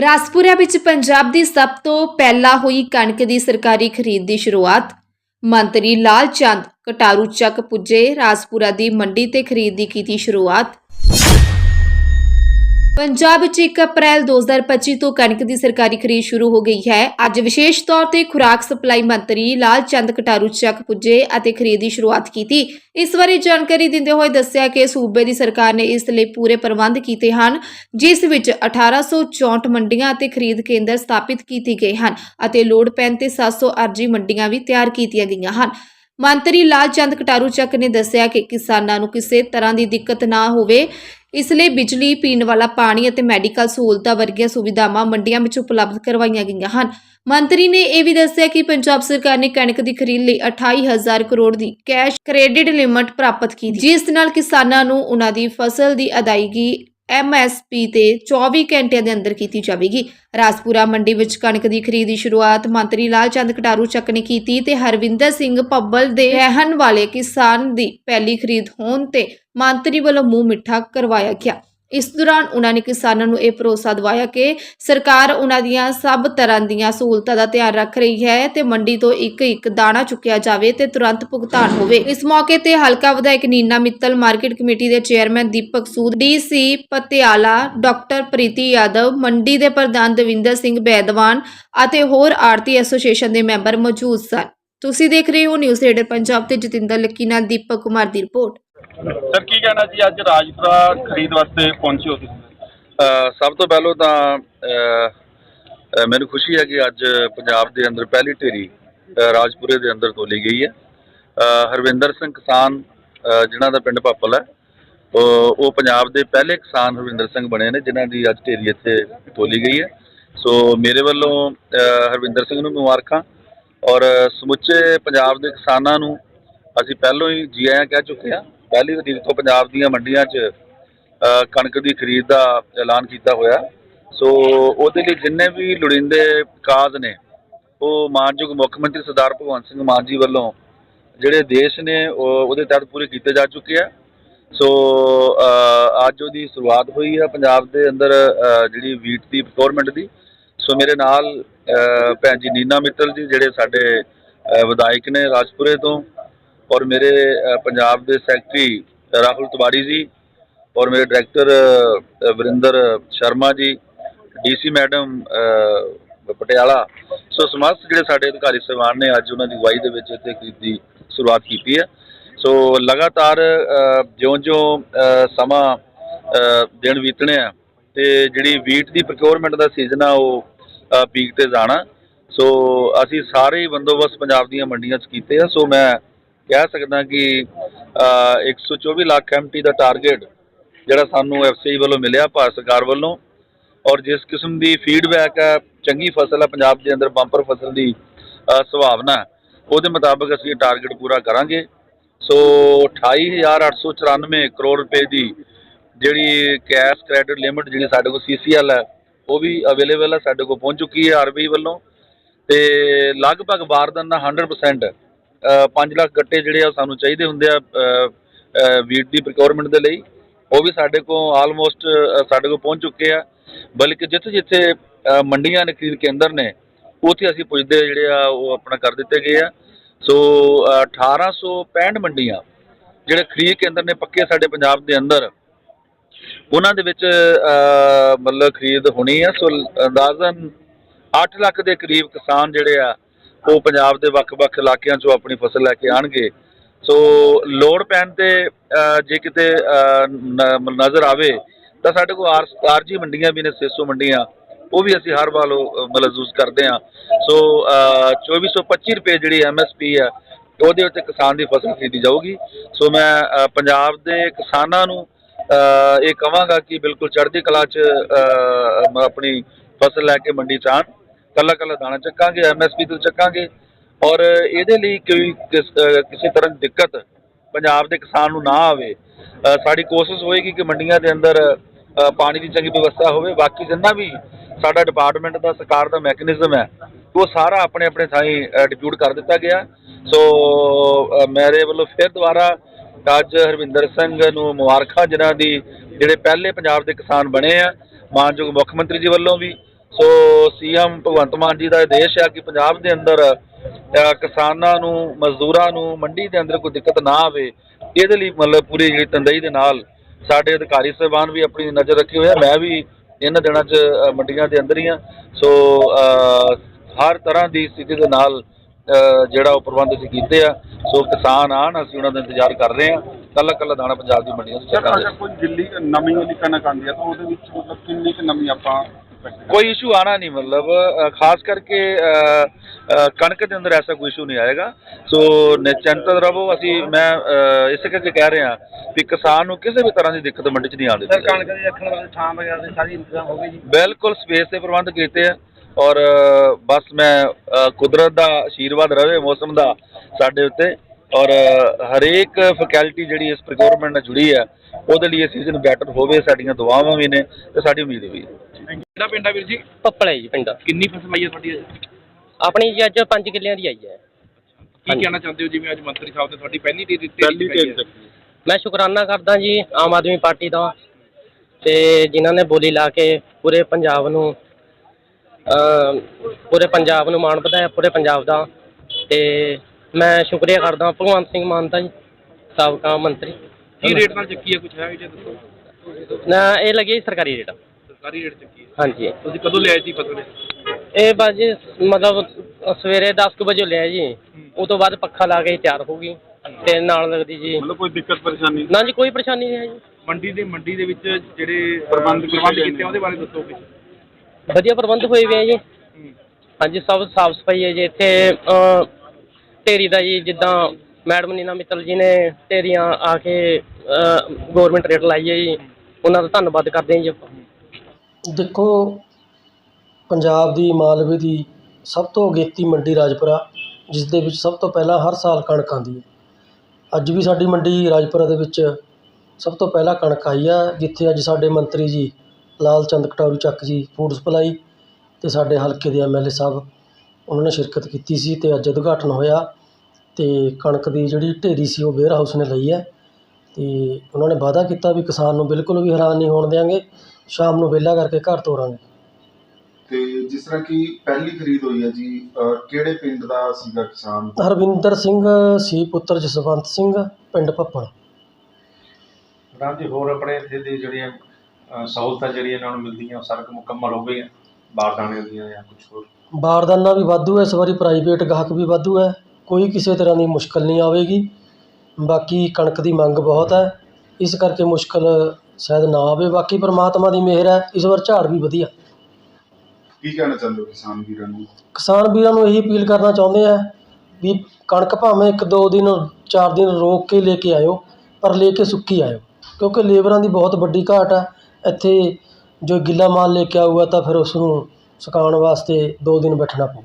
ਰਾਸਪੁਰਾ ਵਿੱਚ ਪੰਜਾਬ ਦੀ ਸਭ ਤੋਂ ਪਹਿਲਾਂ ਹੋਈ ਕਣਕ ਦੀ ਸਰਕਾਰੀ ਖਰੀਦ ਦੀ ਸ਼ੁਰੂਆਤ। ਮੰਤਰੀ ਲਾਲ ਚੰਦ ਕਟਾਰੂ ਚੱਕ ਪੁੱਜੇ। ਰਾਸਪੁਰਾ ਦੀ ਮੰਡੀ ਤੇ ਖਰੀਦ ਦੀ ਕੀਤੀ ਸ਼ੁਰੂਆਤ। ਪੰਜਾਬ ਵਿੱਚ 1 ਅਪ੍ਰੈਲ 2025 ਤੋਂ ਕਣਕ ਦੀ ਸਰਕਾਰੀ ਖਰੀਦ ਸ਼ੁਰੂ ਹੋ ਗਈ ਹੈ। ਅੱਜ ਵਿਸ਼ੇਸ਼ ਤੌਰ ਤੇ ਖੁਰਾਕ ਸਪਲਾਈ ਮੰਤਰੀ ਲਾਲ ਚੰਦ ਕਟਾਰੂ ਚੱਕ ਪੁੱਜੇ ਅਤੇ ਖਰੀਦ ਦੀ ਸ਼ੁਰੂਆਤ ਕੀਤੀ। ਇਸ ਬਾਰੇ ਜਾਣਕਾਰੀ ਦਿੰਦੇ ਹੋਏ ਦੱਸਿਆ ਕਿ ਸੂਬੇ ਦੀ ਸਰਕਾਰ ਨੇ ਇਸ ਲਈ ਪੂਰੇ ਪ੍ਰਬੰਧ ਕੀਤੇ ਹਨ, ਜਿਸ ਵਿੱਚ 1864 ਮੰਡੀਆਂ ਅਤੇ ਖਰੀਦ ਕੇਂਦਰ ਸਥਾਪਿਤ ਕੀਤੇ ਗਏ ਹਨ ਅਤੇ ਲੋੜ ਪੈਣ ਤੇ 700 ਅਰਜੀ ਮੰਡੀਆਂ ਵੀ ਤਿਆਰ ਕੀਤੀਆਂ ਗਈਆਂ ਹਨ। ਮੰਤਰੀ ਲਾਲ ਚੰਦ ਕਟਾਰੂ ਚੱਕ ਨੇ ਦੱਸਿਆ ਕਿ ਕਿਸਾਨਾਂ ਨੂੰ ਕਿਸੇ ਤਰ੍ਹਾਂ ਦੀ ਦਿੱਕਤ ਨਾ ਹੋਵੇ। ਇਸ ਲਈ ਬਿਜਲੀ, ਪੀਣ ਵਾਲਾ ਪਾਣੀ ਅਤੇ ਮੈਡੀਕਲ ਸਹੂਲਤਾਂ ਵਰਗੀਆਂ ਸੁਵਿਧਾਵਾਂ ਮੰਡੀਆਂ ਵਿੱਚ ਉਪਲਬਧ ਕਰਵਾਈਆਂ ਗਈਆਂ ਹਨ। ਮੰਤਰੀ ਨੇ ਇਹ ਵੀ ਦੱਸਿਆ ਕਿ ਪੰਜਾਬ ਸਰਕਾਰ ਨੇ ਕਣਕ ਦੀ ਖਰੀਦ ਲਈ 28000 ਕਰੋੜ ਦੀ ਕੈਸ਼ ਕ੍ਰੈਡਿਟ ਲਿਮਟ ਪ੍ਰਾਪਤ ਕੀਤੀ। ਜਿਸ ਨਾਲ ਕਿਸਾਨਾਂ ਨੂੰ ਉਹਨਾਂ ਦੀ ਫਸਲ ਦੀ ਅਦਾਇਗੀ ਐਮਐਸਪੀ ਤੇ 24 ਘੰਟਿਆਂ ਦੇ ਅੰਦਰ ਕੀਤੀ ਜਾਵੇਗੀ। ਰਾਜਪੁਰਾ ਮੰਡੀ ਵਿੱਚ ਕਣਕ ਦੀ ਖਰੀਦ ਦੀ ਸ਼ੁਰੂਆਤ ਮੰਤਰੀ ਲਾਲ ਚੰਦ ਕਟਾਰੂ ਚੱਕ ਨੇ ਕੀਤੀ ਤੇ ਹਰਵਿੰਦਰ ਸਿੰਘ ਪੱਬਲ ਦੇ ਰਹਿਣ ਵਾਲੇ ਕਿਸਾਨ ਦੀ ਪਹਿਲੀ ਖਰੀਦ ਹੋਣ ਤੇ ਮੰਤਰੀ ਵੱਲੋਂ ਮੂੰਹ ਮਿੱਠਾ ਕਰਵਾਇਆ ਗਿਆ। ਇਸ ਦੌਰਾਨ ਉਹਨਾਂ ਨੇ ਕਿਸਾਨਾਂ ਨੂੰ ਇਹ ਭਰੋਸਾ ਦਿਵਾਇਆ ਕਿ ਸਰਕਾਰ ਉਹਨਾਂ ਦੀਆਂ ਸਭ ਤਰ੍ਹਾਂ ਦੀਆਂ ਸਹੂਲਤਾਂ ਦਾ ਧਿਆਨ ਰੱਖ ਰਹੀ ਹੈ ਤੇ ਮੰਡੀ ਤੋਂ ਇੱਕ ਇੱਕ ਦਾਣਾ ਚੁੱਕਿਆ ਜਾਵੇ ਤੇ ਤੁਰੰਤ ਭੁਗਤਾਨ ਹੋਵੇ। ਇਸ ਮੌਕੇ ਤੇ ਹਲਕਾ ਵਿਧਾਇਕ ਨੀਨਾ ਮਿੱਤਲ, ਮਾਰਕੀਟ ਕਮੇਟੀ ਦੇ chairman Deepak Sood DC Patiala, doctor Preeti Yadav, ਮੰਡੀ ਦੇ ਪ੍ਰਧਾਨ ਦਵਿੰਦਰ ਸਿੰਘ ਬੈਦਵਾਨ ਅਤੇ ਹੋਰ ਆੜਤੀ ਐਸੋਸੀਏਸ਼ਨ ਦੇ ਮੈਂਬਰ ਮੌਜੂਦ ਸਨ। ਤੁਸੀਂ ਦੇਖ ਰਹੇ ਹੋ ਨਿਊਜ਼ ਰੇਡਰ ਪੰਜਾਬ ਤੇ ਜਤਿੰਦਰ ਲੱਕੀ ਨਾਲ ਦੀਪਕ ਕੁਮਾਰ ਦੀ ਰਿਪੋਰਟ। ਸਰ ਕੀ ਕਹਿਣਾ ਜੀ? ਅੱਜ ਰਾਜਪੁਰਾ ਖਰੀਦ ਵਾਸਤੇ ਪਹੁੰਚੇ ਹੋ ਤੁਸੀਂ? ਸਭ ਤੋਂ ਪਹਿਲਾਂ ਤਾਂ ਮੈਨੂੰ ਖੁਸ਼ੀ ਹੈ ਕਿ ਅੱਜ ਪੰਜਾਬ ਦੇ ਅੰਦਰ ਪਹਿਲੀ ਢੇਰੀ ਰਾਜਪੁਰੇ ਦੇ ਅੰਦਰ ਤੋਲੀ ਗਈ ਹੈ। ਹਰਵਿੰਦਰ ਸਿੰਘ ਕਿਸਾਨ ਅ, ਜਿਨ੍ਹਾਂ ਦਾ ਪਿੰਡ ਪਾਪਲ ਹੈ ਉਹ ਉਹ ਪੰਜਾਬ ਦੇ ਪਹਿਲੇ ਕਿਸਾਨ ਹਰਵਿੰਦਰ ਸਿੰਘ ਬਣੇ ਨੇ ਜਿਨ੍ਹਾਂ ਦੀ ਅੱਜ ਢੇਰੀ ਇੱਥੇ ਤੋਲੀ ਗਈ ਹੈ। ਸੋ ਮੇਰੇ ਵੱਲੋਂ ਹਰਵਿੰਦਰ ਸਿੰਘ ਨੂੰ ਮੁਬਾਰਕਾਂ ਔਰ ਸਮੁੱਚੇ ਪੰਜਾਬ ਦੇ ਕਿਸਾਨਾਂ ਨੂੰ ਅਸੀਂ ਪਹਿਲਾਂ ਹੀ ਜੀ ਆਇਆਂ ਕਹਿ ਚੁੱਕੇ ਹਾਂ ਪਹਿਲੀ ਤਰੀਕ ਤੋਂ ਪੰਜਾਬ ਦੀਆਂ ਮੰਡੀਆਂ 'ਚ ਕਣਕ ਦੀ ਖਰੀਦ ਦਾ ਐਲਾਨ ਕੀਤਾ ਹੋਇਆ। ਸੋ ਉਹਦੇ ਲਈ ਜਿੰਨੇ ਵੀ ਲੋੜੀਂਦੇ ਕਾਜ਼ ਨੇ, ਉਹ ਮਾਨਯੋਗ ਮੁੱਖ ਮੰਤਰੀ ਸਰਦਾਰ ਭਗਵੰਤ ਸਿੰਘ ਮਾਨ ਜੀ ਵੱਲੋਂ ਜਿਹੜੇ ਦੇਸ਼ ਨੇ, ਉਹ ਉਹਦੇ ਤਹਿਤ ਪੂਰੇ ਕੀਤੇ ਜਾ ਚੁੱਕੇ ਆ। ਸੋ ਅੱਜ ਉਹਦੀ ਸ਼ੁਰੂਆਤ ਹੋਈ ਆ ਪੰਜਾਬ ਦੇ ਅੰਦਰ ਜਿਹੜੀ ਵੀਟ ਦੀ ਪ੍ਰੋਕੁਰਮੈਂਟ ਦੀ। ਸੋ ਮੇਰੇ ਨਾਲ ਭੈਣ ਜੀ ਨੀਨਾ ਮਿੱਤਲ ਜੀ, ਜਿਹੜੇ ਸਾਡੇ ਵਿਧਾਇਕ ਨੇ ਰਾਜਪੁਰੇ ਤੋਂ। ਔਰ ਮੇਰੇ ਪੰਜਾਬ ਦੇ ਸੈਕਟਰੀ ਰਾਹੁਲ ਤਿਵਾੜੀ ਜੀ ਔਰ ਮੇਰੇ director Varinder Sharma ji DC madam Patiala. So ਸਮਸਤ ਜਿਹੜੇ ਸਾਡੇ ਅਧਿਕਾਰੀ ਸਹਿਬਾਨ ਨੇ, ਅੱਜ ਉਹਨਾਂ ਦੀ ਅਗਵਾਈ ਦੇ ਵਿੱਚ ਇੱਥੇ ਖਰੀਦ ਦੀ ਸ਼ੁਰੂਆਤ ਕੀਤੀ ਹੈ। ਸੋ ਲਗਾਤਾਰ ਜਿਉਂ-ਜਿਉਂ ਸਮਾਂ ਦਿਨ ਬੀਤਣੇ ਆ ਤੇ ਜਿਹੜੀ ਵੀਟ ਦੀ ਪ੍ਰੋਕਿਉਰਮੈਂਟ ਦਾ ਸੀਜ਼ਨ ਆ, ਉਹ ਪੀਕ ਤੇ ਜਾਣਾ। ਸੋ ਅਸੀਂ ਸਾਰੇ ਹੀ ਬੰਦੋਬਸਤ ਪੰਜਾਬ ਦੀਆਂ ਮੰਡੀਆਂ 'ਚ ਕੀਤੇ ਆ। ਸੋ ਮੈਂ ਕਹਿ ਸਕਦਾ ਕਿ ਅ, 124 ਲੱਖ ਐਮਟੀ ਦਾ ਟਾਰਗੇਟ ਜਿਹੜਾ ਸਾਨੂੰ ਐਫਸੀਆਈ ਵੱਲੋਂ ਮਿਲਿਆ ਭਾਰਤ ਸਰਕਾਰ ਵੱਲੋਂ ਔਰ ਜਿਸ ਕਿਸਮ ਦੀ ਫੀਡਬੈਕ ਹੈ ਚੰਗੀ ਫਸਲ ਹੈ ਪੰਜਾਬ ਦੇ ਅੰਦਰ ਬੰਪਰ ਫਸਲ ਦੀ ਸੁਭਾਵਨਾ ਉਹਦੇ ਮੁਤਾਬਕ ਅਸੀਂ ਟਾਰਗੇਟ ਪੂਰਾ ਕਰਾਂਗੇ। ਸੋ 28894 ਕਰੋੜ ਰੁਪਏ ਦੀ ਜਿਹੜੀ ਕੈਸ਼ ਕ੍ਰੈਡਿਟ ਲਿਮਿਟ ਜਿਹੜੀ ਸਾਡੇ ਕੋਲ ਸੀਸੀਐਲ ਹੈ ਉਹ ਵੀ ਅਵੇਲੇਬਲ ਹੈ ਸਾਡੇ ਕੋਲ ਪਹੁੰਚ ਚੁੱਕੀ ਹੈ ਆਰਬੀਆਈ ਵੱਲੋਂ ਤੇ ਲਗਭਗ ਬਾਰਦਾਨ ਦਾ 100% 5 ਲੱਖ ਗੱਟੇ ਜਿਹੜੇ ਆ ਉਹ ਸਾਨੂੰ ਚਾਹੀਦੇ ਹੁੰਦੇ ਆ ਵੀਟ ਦੀ ਪ੍ਰੋਕਿਉਰਮੈਂਟ ਦੇ ਲਈ। ਉਹ ਵੀ ਸਾਡੇ ਕੋਲ ਆਲਮੋਸਟ ਸਾਡੇ ਕੋਲ ਪਹੁੰਚ ਚੁੱਕੇ ਆ। ਬਲਕਿ ਜਿੱਥੇ ਜਿੱਥੇ ਮੰਡੀਆਂ ਨੇ ਖਰੀਦ ਕੇਂਦਰ ਨੇ ਉੱਥੇ ਅਸੀਂ ਪੁੱਜਦੇ ਜਿਹੜੇ ਆ ਉਹ ਆਪਣਾ ਕਰ ਦਿੱਤੇ ਗਏ ਆ। ਸੋ ਅ, 1865 ਮੰਡੀਆਂ ਜਿਹੜੇ ਖਰੀਦ ਕੇਂਦਰ ਨੇ ਪੱਕੇ ਸਾਡੇ ਪੰਜਾਬ ਦੇ ਅੰਦਰ ਉਹਨਾਂ ਦੇ ਵਿੱਚ ਮਤਲਬ ਖਰੀਦ ਹੋਣੀ ਆ। ਸੋ ਅੰਦਾਜ਼ਨ 8 ਲੱਖ ਦੇ ਕਰੀਬ ਕਿਸਾਨ ਜਿਹੜੇ ਆ ਉਹ ਪੰਜਾਬ ਦੇ ਵੱਖ-ਵੱਖ ਇਲਾਕਿਆਂ 'ਚੋਂ ਆਪਣੀ ਫਸਲ ਲੈ ਕੇ ਆਣਗੇ। ਸੋ ਲੋੜ ਪੈਣ ਤੇ ਜੇ ਕਿਤੇ ਨਜ਼ਰ ਆਵੇ ਤਾਂ ਸਾਡੇ ਕੋਲ ਆਰ ਆਰਜੀ ਮੰਡੀਆਂ ਵੀ ਨੇ 600 ਮੰਡੀਆਂ। ਉਹ ਵੀ ਅਸੀਂ ਹਰ ਵਾਰ ਉਹ, ਮਤਲਬ ਯੂਜ਼ ਕਰਦੇ ਆ ਸੋ ਅ, 2425 ਰੁਪਏ ਜਿਹੜੀ ਐਮਐਸਪੀ ਹੈ ਉਹਦੇ ਉੱਤੇ ਕਿਸਾਨ ਦੀ ਫਸਲ ਖਰੀਦੀ ਜਾਊਗੀ। ਸੋ ਮੈਂ ਪੰਜਾਬ ਦੇ ਕਿਸਾਨਾਂ ਨੂੰ ਇਹ ਕਹਾਂਗਾ ਕਿ ਬਿਲਕੁਲ ਚੜ੍ਹਦੀ ਕਲਾ 'ਚ ਆਪਣੀ ਫਸਲ ਲੈ ਕੇ ਮੰਡੀ 'ਚ ਆਉਣ। ਕੱਲਾ ਕੱਲਾ ਦਾਣਾ ਚੱਕਾਂਗੇ ਐਮਐਸਪੀ ਤੋਂ ਚੱਕਾਂਗੇ। ਔਰ ਇਹਦੇ ਲਈ ਕੋਈ ਕਿਸ- ਕਿਸੇ ਤਰ੍ਹਾਂ ਦੀ ਦਿੱਕਤ ਪੰਜਾਬ ਦੇ ਕਿਸਾਨ ਨੂੰ ਨਾ ਆਵੇ। ਸਾਡੀ ਕੋਸ਼ਿਸ਼ ਹੋਏਗੀ ਕਿ ਮੰਡੀਆਂ ਦੇ ਅੰਦਰ ਪਾਣੀ ਦੀ ਚੰਗੀ ਵਿਵਸਥਾ ਹੋਵੇ। ਬਾਕੀ ਜਿੰਨਾ ਵੀ ਸਾਡਾ ਡਿਪਾਰਟਮੈਂਟ ਦਾ ਸਰਕਾਰ ਦਾ ਮੈਕੈਨਿਜ਼ਮ ਹੈ, ਉਹ ਸਾਰਾ ਆਪਣੇ ਆਪਣੇ ਥਾਈਂ ਡਿਪਿਊਟ ਕਰ ਦਿੱਤਾ ਗਿਆ। ਸੋ ਮੇਰੇ ਵੱਲੋਂ ਫਿਰ ਦੁਬਾਰਾ ਅੱਜ ਹਰਵਿੰਦਰ ਸਿੰਘ ਨੂੰ ਮੁਬਾਰਕਾਂ, ਜਿਨ੍ਹਾਂ ਦੀ ਜਿਹੜੇ ਪਹਿਲੇ ਪੰਜਾਬ ਦੇ ਕਿਸਾਨ ਬਣੇ ਆ, ਮਾਨਯੋਗ ਮੁੱਖ ਮੰਤਰੀ ਜੀ ਵੱਲੋਂ ਵੀ। ਸੋ ਸੀਐਮ ਭਗਵੰਤ ਮਾਨ ਜੀ ਦਾ ਆਦੇਸ਼ ਹੈ ਕਿ ਪੰਜਾਬ ਦੇ ਅੰਦਰ ਕਿਸਾਨਾਂ ਨੂੰ ਮਜ਼ਦੂਰਾਂ ਨੂੰ ਮੰਡੀ ਦੇ ਅੰਦਰ ਕੋਈ ਦਿੱਕਤ ਨਾ ਆਵੇ ਇਹਦੇ ਲਈ ਮਤਲਬ ਪੂਰੀ ਜਿਹੜੀ ਤੰਦਈ ਦੇ ਨਾਲ ਸਾਡੇ ਅਧਿਕਾਰੀ ਸਾਹਿਬਾਨ ਵੀ ਆਪਣੀ ਨਜ਼ਰ ਰੱਖੇ ਹੋਏ ਆ। ਮੈਂ ਵੀ ਇਹਨਾਂ ਦਿਨਾਂ 'ਚ ਮੰਡੀਆਂ ਦੇ ਅੰਦਰ ਹੀ ਆ। ਸੋ ਹਰ ਤਰ੍ਹਾਂ ਦੀ ਸਥਿਤੀ ਦੇ ਨਾਲ ਜਿਹੜਾ ਉਹ ਪ੍ਰਬੰਧ ਅਸੀਂ ਕੀਤੇ ਆ। ਸੋ ਕਿਸਾਨ ਆਣ ਅਸੀਂ ਉਹਨਾਂ ਦਾ ਇੰਤਜ਼ਾਰ ਕਰ ਰਹੇ ਆ। ਕੱਲਾ ਕੱਲਾ ਦਾਣਾ ਪੰਜਾਬ ਦੀ ਮੰਡੀਆਂ 'ਚ ਚੱਕਾਂਗੇ। ਅਗਰ ਕੋਈ ਦਿੱਲੀ ਨਵੀਂ ਵਾਲੀ ਕਣਕ ਆਉਂਦੀ ਹੈ ਤਾਂ ਉਹਦੇ ਵਿੱਚ ਮਤਲਬ ਕਿੰਨੀ ਕੁ ਨਮੀ ਆਪਾਂ ਕੋਈ ਇਸ਼ੂ ਆਣਾ ਨਹੀਂ ਮਤਲਬ ਖਾਸ ਕਰਕੇ ਕਣਕ ਦੇ ਅੰਦਰ ਐਸਾ ਕੋਈ ਇਸ਼ੂ ਨਹੀਂ ਆਏਗਾ ਸੋ ਨਿਸ਼ਚਿੰਤ ਰਹੋ ਅਸੀਂ ਮੈਂ ਇਸੇ ਕਰਕੇ ਕਹਿ ਰਿਹਾ ਵੀ ਕਿਸਾਨ ਨੂੰ ਕਿਸੇ ਵੀ ਤਰ੍ਹਾਂ ਦੀ ਦਿੱਕਤ ਮੰਡੀ 'ਚ ਨਹੀਂ ਆਉਣ ਦਿੱਤੀ ਜਾਏਗੀ। ਦੀ ਰੱਖਣ ਵਾਲੀ ਥਾਂ ਵਗੈਰਾ ਦੀ ਸਾਰੀ ਇੰਤਜ਼ਾਮ ਹੋ ਗਈ ਜੀ ਬਿਲਕੁਲ ਸਪੇਸ ਦੇ ਪ੍ਰਬੰਧ ਕੀਤੇ ਆ ਔਰ ਬਸ ਮੈਂ ਕੁਦਰਤ ਦਾ ਆਸ਼ੀਰਵਾਦ ਰਵੇ ਮੌਸਮ ਦਾ ਸਾਡੇ ਉੱਤੇ ਔਰ ਹਰੇਕ ਫੈਕਲਟੀ ਜਿਹੜੀ ਇਸ ਪ੍ਰੋਕਿਉਰਮੈਂਟ ਨਾਲ ਜੁੜੀ ਹੈ ਉਹਦੇ ਲਈ ਇਹ ਸੀਜ਼ਨ ਬੈਟਰ ਹੋਵੇ ਸਾਡੀਆਂ ਦੁਆਵਾਂ ਵੀ ਨੇ ਤੇ ਸਾਡੀ ਉਮੀਦ ਵੀ ਹੈ। ਕਿਹੜਾ ਪਿੰਡ ਆ ਵੀਰ ਜੀ? ਪੱਪਲ ਹੈ ਜੀ ਪਿੰਡ। ਕਿੰਨੀ ਫਸਲ ਆਈ ਹੈ ਤੁਹਾਡੀ ਅੱਜ? ਆਪਣੀ ਜੀ ਅੱਜ 5 ਕਿੱਲਿਆਂ ਦੀ ਆਈ ਹੈ। ਕੀ ਕਹਿਣਾ ਚਾਹੁੰਦੇ ਹੋ? ਜਿਵੇਂ ਅੱਜ ਮੰਤਰੀ ਸਾਹਿਬ ਨੇ ਤੁਹਾਡੀ ਪਹਿਲੀ ਢੇਰੀ ਪਹਿਲੀ ਢੇਰੀ ਮੈਂ ਸ਼ੁਕਰਾਨਾ ਕਰਦਾ ਜੀ ਆਮ ਆਦਮੀ ਪਾਰਟੀ ਦਾ ਤੇ ਜਿਨ੍ਹਾਂ ਨੇ ਬੋਲੀ ਲਾ ਕੇ ਪੂਰੇ ਪੰਜਾਬ ਨੂੰ ਅ ਪੂਰੇ ਪੰਜਾਬ ਨੂੰ ਮਾਣ ਵਧਾਇਆ ਪੂਰੇ ਪੰਜਾਬ ਦਾ ਤੇ ਮੈਂ ਸ਼ੁਕਰੀਆ ਕਰਦਾ ਭਗਵੰਤ ਸਿੰਘ ਮਾਨ ਦਾ ਜੀ ਸਾਬਕਾ ਮੰਤਰੀ। ਕੀ ਰੇਟ ਨਾਲ ਚੱਕੀ ਹੈ ਕੁਝ ਹੈ ਜੀ ਦੱਸੋ? ਨਾ ਇਹ ਲੱਗੀ ਸਰਕਾਰੀ ਰੇਟ ਸਰਕਾਰੀ ਰੇਟ ਚੱਕੀ ਹੈ। ਹਾਂਜੀ। ਤੁਸੀਂ ਕਦੋਂ ਲਿਆਏ ਸੀ ਫਸਲ? ਇਹ ਬਸ ਜੀ ਮਤਲਬ ਸਵੇਰੇ 10 ਕੁ ਵਜੇ ਲਿਆ ਜੀ। ਉਹ ਤੋਂ ਬਾਅਦ ਪੱਖਾ ਲਾ ਕੇ ਤਿਆਰ ਹੋ ਗਈ। ਤੇ ਨਾਲ ਲੱਗਦੀ ਜੀ। ਮਤਲਬ ਕੋਈ ਦਿੱਕਤ ਪਰੇਸ਼ਾਨੀ? ਨਾ ਜੀ ਕੋਈ ਪਰੇਸ਼ਾਨੀ ਨਹੀਂ ਹੈ ਜੀ। ਮੰਡੀ ਦੇ ਮੰਡੀ ਦੇ ਵਿੱਚ ਜਿਹੜੇ ਪ੍ਰਬੰਧ ਪ੍ਰਬੰਧ ਕੀਤੇ ਉਹਦੇ ਬਾਰੇ ਦੱਸੋ ਕੁਝ ਵਧੀਆ ਪ੍ਰਬੰਧ ਹੋਏ ਹੋਏ ਆ ਜੀ। ਹਾਂਜੀ ਸਭ ਸਾਫ਼ ਸਫ਼ਾਈ ਹੈ ਜੀ। ਇੱਥੇ ਢੇਰੀ ਦਾ ਜੀ ਜਿੱਦਾਂ ਮੈਡਮ ਨੀਨਾ ਮਿੱਤਲ ਜੀ ਨੇ ਢੇਰੀਆਂ ਆ ਕੇ ਗਵਰਨਮੈਂਟ ਰੇਟ ਲਾਈ ਹੈ ਜੀ, ਉਹਨਾਂ ਦਾ ਧੰਨਵਾਦ ਕਰਦੇ ਹਾਂ ਜੀ ਆਪਾਂ। ਦੇਖੋ, ਪੰਜਾਬ ਦੀ ਮਾਲਵੇ ਦੀ ਸਭ ਤੋਂ ਅਗੇਤੀ ਮੰਡੀ ਰਾਜਪੁਰਾ ਜਿਸ ਦੇ ਵਿੱਚ ਸਭ ਤੋਂ ਪਹਿਲਾਂ ਹਰ ਸਾਲ ਕਣਕ ਆਉਂਦੀ ਹੈ। ਅੱਜ ਵੀ ਸਾਡੀ ਮੰਡੀ ਰਾਜਪੁਰਾ ਦੇ ਵਿੱਚ ਸਭ ਤੋਂ ਪਹਿਲਾਂ ਕਣਕ ਆਈ ਆ, ਜਿੱਥੇ ਅੱਜ ਸਾਡੇ ਮੰਤਰੀ ਜੀ ਲਾਲ ਚੰਦ ਕਟੌਰੀ ਚੱਕ ਜੀ ਫੂਡ ਸਪਲਾਈ ਅਤੇ ਸਾਡੇ ਹਲਕੇ ਦੇ ਐਮ ਐਲ ਏ ਸਾਹਿਬ ਉਹਨਾਂ ਨੇ ਸ਼ਿਰਕਤ ਕੀਤੀ ਸੀ ਅਤੇ ਅੱਜ ਉਦਘਾਟਨ ਹੋਇਆ ਅਤੇ ਕਣਕ ਦੀ ਜਿਹੜੀ ਢੇਰੀ ਸੀ ਉਹ ਵੇਅਰ ਹਾਊਸ ਨੇ ਲਈ ਹੈ ਅਤੇ ਉਹਨਾਂ ਨੇ ਵਾਅਦਾ ਕੀਤਾ ਵੀ ਕਿਸਾਨ ਨੂੰ ਬਿਲਕੁਲ ਵੀ ਹੈਰਾਨ ਨਹੀਂ ਹੋਣ ਦਿਆਂਗੇ ਸ਼ਾਮ ਨੂੰ ਵਿਹਲਾ ਕਰਕੇ ਘਰ ਤੋਰਾਂਗੇ। ਤੇ ਜਿਸ ਤਰ੍ਹਾਂ ਕਿ ਪਹਿਲੀ ਖਰੀਦ ਹੋਈ ਹੈ ਜੀ ਅਹ ਕਿਹੜੇ ਪਿੰਡ ਦਾ ਸੀਗਾ ਕਿਸਾਨ? ਹਰਵਿੰਦਰ ਸਿੰਘ ਸੀ ਪੁੱਤਰ ਜਸਵੰਤ ਸਿੰਘ ਪਿੰਡ ਭੱਪਲ ਰਾਮ ਜੀ ਹੋਰ ਆਪਣੇ ਇੱਥੇ ਦੀ ਜਿਹੜੀਆਂ ਸਹੂਲਤਾਂ ਜਿਹੜੀਆਂ ਇਹਨਾਂ ਨੂੰ ਮਿਲਦੀਆਂ ਉਹ ਸੜਕ ਮੁਕੰਮਲ ਹੋ ਗਈਆਂ। ਬਾਰਦਾਨੇ ਦੀਆਂ ਜਾਂ ਕੁਝ ਹੋਰ? ਬਾਰਦਾਨਾ ਵੀ ਵਾਧੂ ਹੈ ਇਸ ਵਾਰੀ ਪ੍ਰਾਈਵੇਟ ਗਾਹਕ ਵੀ ਵਾਧੂ ਹੈ। ਕੋਈ ਕਿਸੇ ਤਰ੍ਹਾਂ ਦੀ ਮੁਸ਼ਕਲ ਨਹੀਂ ਆਵੇਗੀ। ਬਾਕੀ ਕਣਕ ਦੀ ਮੰਗ ਬਹੁਤ ਹੈ। ਇਸ ਕਰਕੇ ਮੁਸ਼ਕਲ ਸ਼ਾਇਦ ਨਾ ਆਵੇ। ਬਾਕੀ ਪ੍ਰਮਾਤਮਾ ਦੀ ਮਿਹਰ ਹੈ। ਇਸ ਵਾਰ ਝਾੜ ਵੀ ਵਧੀਆ। ਕੀ ਕਹਿਣਾ ਚਾਹੁੰਦੇ ਹੋ ਕਿਸਾਨ ਵੀਰਾਂ ਨੂੰ? ਕਿਸਾਨ ਵੀਰਾਂ ਨੂੰ ਇਹੀ ਅਪੀਲ ਕਰਨਾ ਚਾਹੁੰਦੇ ਆ ਵੀ ਕਣਕ ਭਾਵੇਂ ਇੱਕ ਦੋ ਦਿਨ ਚਾਰ ਦਿਨ ਰੋਕ ਕੇ ਲੈ ਕੇ ਆਇਓ ਪਰ ਲੈ ਕੇ ਸੁੱਕੀ ਆਇਓ। ਕਿਉਂਕਿ ਲੇਬਰਾਂ ਦੀ ਬਹੁਤ ਵੱਡੀ ਘਾਟ ਹੈ। ਇੱਥੇ ਜੋ ਗਿੱਲਾ ਮਾਲ ਲੈ ਕੇ ਆਊਗਾ ਤਾਂ ਫਿਰ ਉਸਨੂੰ ਸੁਕਾਉਣ ਵਾਸਤੇ ਦੋ ਦਿਨ ਬੈਠਣਾ ਪਊ।